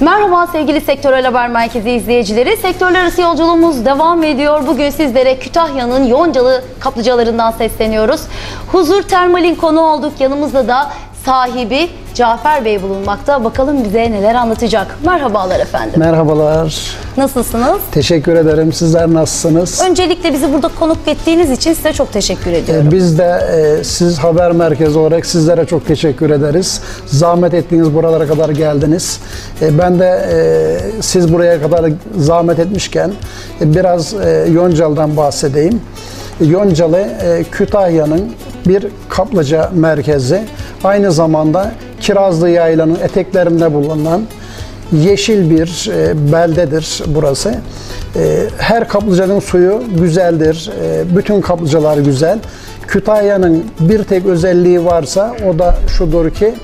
Merhaba sevgili Sektörel Haber Merkezi izleyicileri. Sektörler arası yolculuğumuz devam ediyor. Bugün sizlere Kütahya'nın Yoncalı kaplıcalarından sesleniyoruz. Huzur Termal'in konu olduk. Yanımızda da sahibi Cafer Bey bulunmakta. Bakalım bize neler anlatacak. Merhabalar efendim. Merhabalar. Nasılsınız? Teşekkür ederim. Sizler nasılsınız? Öncelikle bizi burada konuk ettiğiniz için size çok teşekkür ediyorum. Ee, Biz de e, siz haber merkezi olarak sizlere çok teşekkür ederiz. Zahmet ettiğiniz buralara kadar geldiniz. E, Ben de e, siz buraya kadar zahmet etmişken e, biraz e, Yoncalı'dan bahsedeyim. Yoncalı e, Kütahya'nın bir kaplıca merkezi. Aynı zamanda Kirazlı Yaylanın eteklerinde bulunan yeşil bir e, beldedir burası. E, her kaplıcanın suyu güzeldir. E, bütün kaplıcalar güzel. Kütahya'nın bir tek özelliği varsa o da şudur ki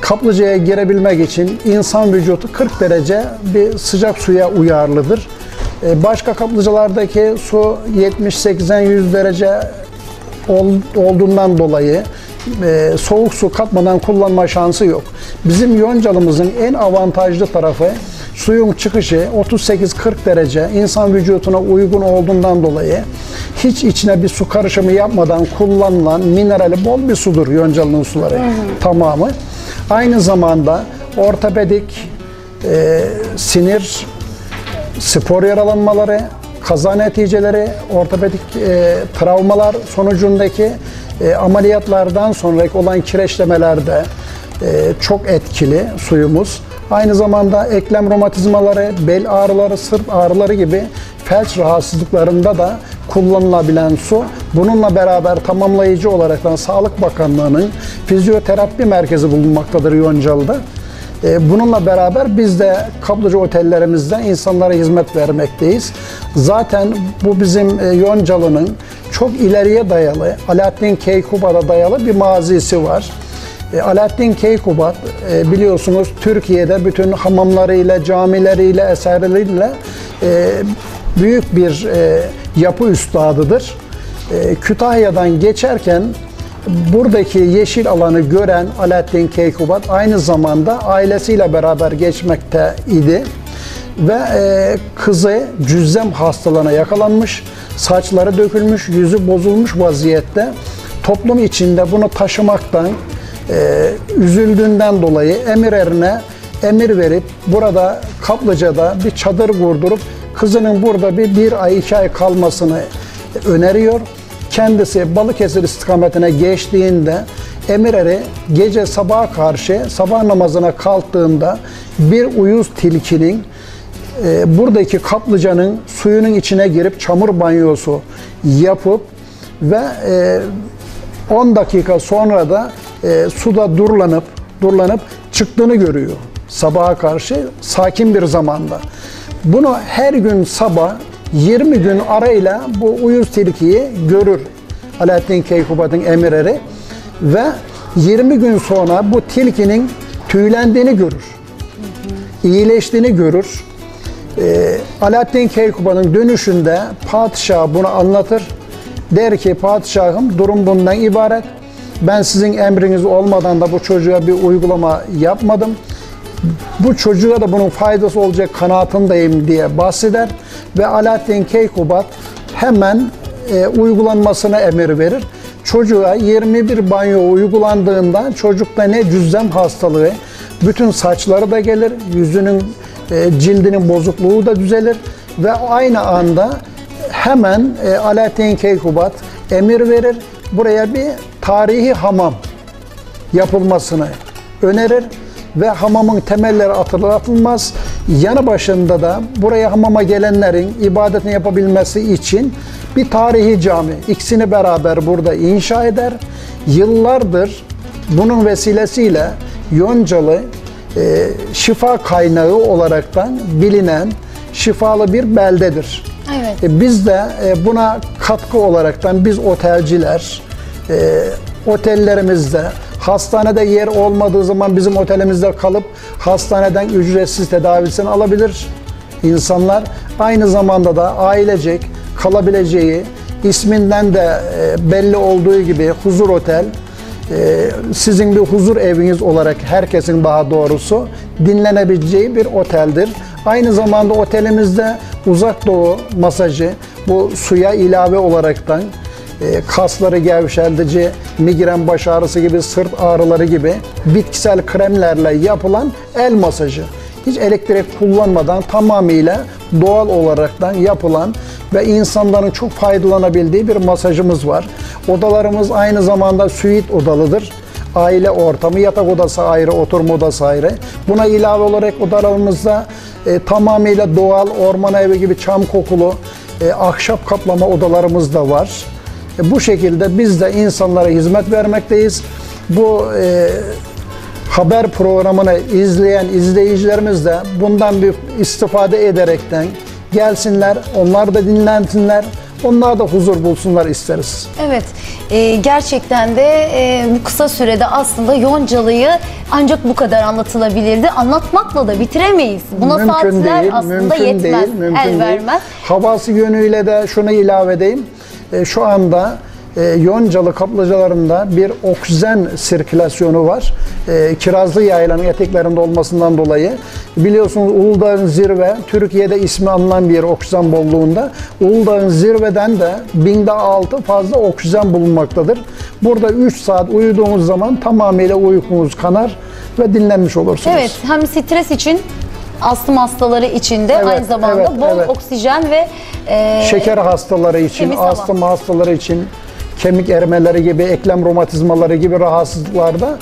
kaplıcaya girebilmek için insan vücudu 40 derece bir sıcak suya uyarlıdır. Başka kaplıcalardaki su 70-80-100 derece ol- olduğundan dolayı e, soğuk su katmadan kullanma şansı yok. Bizim Yoncalımızın en avantajlı tarafı suyun çıkışı 38-40 derece insan vücuduna uygun olduğundan dolayı hiç içine bir su karışımı yapmadan kullanılan minerali bol bir sudur Yoncalı'nın suları tamamı. Aynı zamanda ortopedik e, sinir spor yaralanmaları, kaza neticeleri, ortopedik e, travmalar sonucundaki e, ameliyatlardan sonraki olan kireçlemelerde e, çok etkili suyumuz. Aynı zamanda eklem romatizmaları, bel ağrıları, sırt ağrıları gibi felç rahatsızlıklarında da kullanılabilen su. Bununla beraber tamamlayıcı olarak Sağlık Bakanlığı'nın fizyoterapi merkezi bulunmaktadır Yoncalı'da. E, Bununla beraber biz de kaplıca otellerimizde insanlara hizmet vermekteyiz. Zaten bu bizim e, Yoncalı'nın çok ileriye dayalı, Alaaddin Keykubat'a dayalı bir mazisi var. E, Alaaddin Keykubat biliyorsunuz Türkiye'de bütün hamamlarıyla, camileriyle, eserleriyle büyük bir yapı üstadıdır. Kütahya'dan geçerken buradaki yeşil alanı gören Alaaddin Keykubat aynı zamanda ailesiyle beraber geçmekte idi. Ve e, kızı cüzzem hastalığına yakalanmış, saçları dökülmüş, yüzü bozulmuş vaziyette toplum içinde bunu taşımaktan e, üzüldüğünden dolayı emir erine emir verip burada Kaplıca'da bir çadır kurdurup kızının burada bir, bir ay iki ay kalmasını öneriyor. Kendisi Balıkesir istikametine geçtiğinde Emireri gece sabaha karşı sabah namazına kalktığında bir uyuz tilkinin e, buradaki kaplıcanın suyunun içine girip çamur banyosu yapıp ve e, 10 dakika sonra da e, suda durlanıp durlanıp çıktığını görüyor sabaha karşı sakin bir zamanda. Bunu her gün sabah 20 gün arayla bu uyuz tilkiyi görür Alaaddin Keykubat'ın emirleri ve 20 gün sonra bu tilkinin tüylendiğini görür. İyileştiğini görür. Ee, Alaaddin Keykubat'ın dönüşünde padişah bunu anlatır. Der ki padişahım durum bundan ibaret. Ben sizin emriniz olmadan da bu çocuğa bir uygulama yapmadım bu çocuğa da bunun faydası olacak kanaatindeyim diye bahseder ve Alaaddin Keykubat hemen e, uygulanmasına emir verir. Çocuğa 21 banyo uygulandığında çocukta ne cüzzem hastalığı, bütün saçları da gelir, yüzünün e, cildinin bozukluğu da düzelir ve aynı anda hemen e, Alaaddin Keykubat emir verir. Buraya bir tarihi hamam yapılmasını önerir ve hamamın temelleri atılmaz. Yanı başında da buraya hamama gelenlerin ibadetini yapabilmesi için bir tarihi cami ikisini beraber burada inşa eder. Yıllardır bunun vesilesiyle Yoncalı e, şifa kaynağı olaraktan bilinen şifalı bir beldedir. Evet. E, biz de e, buna katkı olaraktan biz otelciler e, otellerimizde hastanede yer olmadığı zaman bizim otelimizde kalıp hastaneden ücretsiz tedavisini alabilir insanlar. Aynı zamanda da ailecek kalabileceği isminden de e, belli olduğu gibi huzur otel e, sizin bir huzur eviniz olarak herkesin daha doğrusu dinlenebileceği bir oteldir. Aynı zamanda otelimizde uzak doğu masajı bu suya ilave olaraktan kasları gevşeltici, migren baş ağrısı gibi, sırt ağrıları gibi bitkisel kremlerle yapılan el masajı. Hiç elektrik kullanmadan tamamıyla doğal olaraktan yapılan ve insanların çok faydalanabildiği bir masajımız var. Odalarımız aynı zamanda suite odalıdır. Aile ortamı, yatak odası ayrı, oturma odası ayrı. Buna ilave olarak odalarımızda e, tamamıyla doğal, orman evi gibi çam kokulu, e, ahşap kaplama odalarımız da var. E, bu şekilde biz de insanlara hizmet vermekteyiz. Bu e, haber programını izleyen izleyicilerimiz de bundan bir istifade ederekten gelsinler, onlar da dinlensinler, onlar da huzur bulsunlar isteriz. Evet, e, gerçekten de e, bu kısa sürede aslında Yoncalı'yı ancak bu kadar anlatılabilirdi. Anlatmakla da bitiremeyiz. Buna saatler aslında yetmez, el vermez. Havası yönüyle de şunu ilave edeyim. E, şu anda e, Yoncalı kaplıcalarında bir oksijen sirkülasyonu var. E, Kirazlı Yaylanın eteklerinde olmasından dolayı. Biliyorsunuz Uludağ'ın zirve, Türkiye'de ismi anılan bir oksijen bolluğunda. Uludağ'ın zirveden de binde altı fazla oksijen bulunmaktadır. Burada 3 saat uyuduğunuz zaman tamamıyla uykunuz kanar ve dinlenmiş olursunuz. Evet, hem stres için astım hastaları için de Evet, aynı zamanda evet, bol evet. oksijen ve e, şeker hastaları için, temiz hava. astım hastaları için, kemik erimeleri gibi, eklem romatizmaları gibi rahatsızlıklarda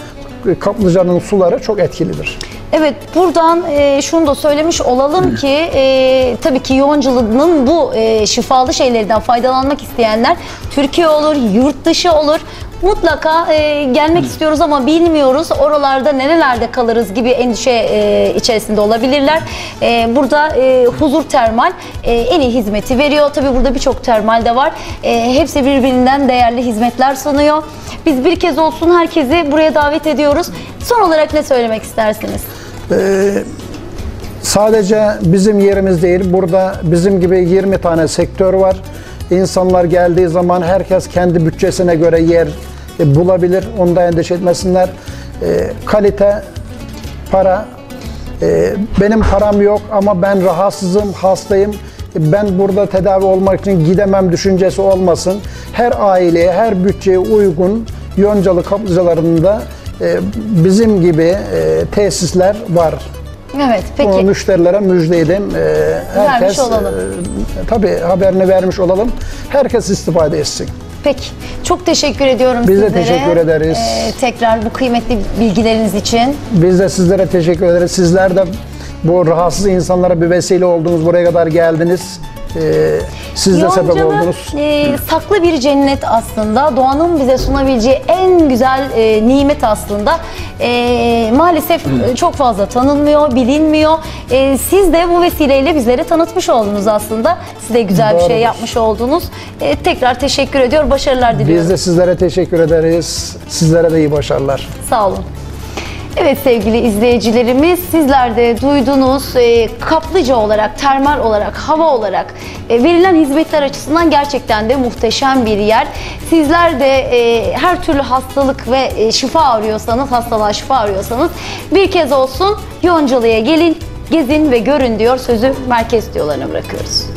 e, kaplıcanın suları çok etkilidir. Evet buradan e, şunu da söylemiş olalım ki e, tabii ki Yoncalı'nın bu e, şifalı şeylerden faydalanmak isteyenler Türkiye olur, yurt dışı olur. Mutlaka e, gelmek istiyoruz ama bilmiyoruz oralarda nerelerde kalırız gibi endişe e, içerisinde olabilirler. E, burada e, Huzur Termal e, en iyi hizmeti veriyor. Tabii burada birçok termal de var. E, hepsi birbirinden değerli hizmetler sunuyor. Biz bir kez olsun herkesi buraya davet ediyoruz. Son olarak ne söylemek istersiniz? Sadece bizim yerimiz değil, burada bizim gibi 20 tane sektör var. İnsanlar geldiği zaman herkes kendi bütçesine göre yer bulabilir. Onda endişe etmesinler. E, kalite, para. E, benim param yok ama ben rahatsızım, hastayım. E, Ben burada tedavi olmak için gidemem düşüncesi olmasın. Her aileye, her bütçeye uygun Yoncalı kaplıcalarında e, bizim gibi e, tesisler var. Evet peki. müşterilere müjde edeyim. Herkes, olalım. e, tabii haberini vermiş olalım. Herkes istifade etsin. Peki. Çok teşekkür ediyorum Biz de sizlere. teşekkür ederiz. Ee, tekrar bu kıymetli bilgileriniz için. Biz de sizlere teşekkür ederiz. Sizler de bu rahatsız insanlara bir vesile oldunuz. Buraya kadar geldiniz. Ee, siz de sebep oldunuz. e, saklı bir cennet aslında. Doğanın bize sunabileceği en güzel e, nimet aslında. E, maalesef e, çok fazla tanınmıyor, bilinmiyor. E, siz de bu vesileyle bizlere tanıtmış oldunuz aslında. Siz de güzel bir şey Doğrudur. yapmış oldunuz. E, tekrar teşekkür ediyor, başarılar diliyorum. Biz de sizlere teşekkür ederiz. Sizlere de iyi başarılar. Sağ olun. Evet sevgili izleyicilerimiz sizler de duydunuz e, kaplıca olarak, termal olarak, hava olarak e, verilen hizmetler açısından gerçekten de muhteşem bir yer. Sizler de e, her türlü hastalık ve e, şifa arıyorsanız, hastalığa şifa arıyorsanız bir kez olsun Yoncalı'ya gelin, gezin ve görün diyor sözü merkez diyorlarına bırakıyoruz.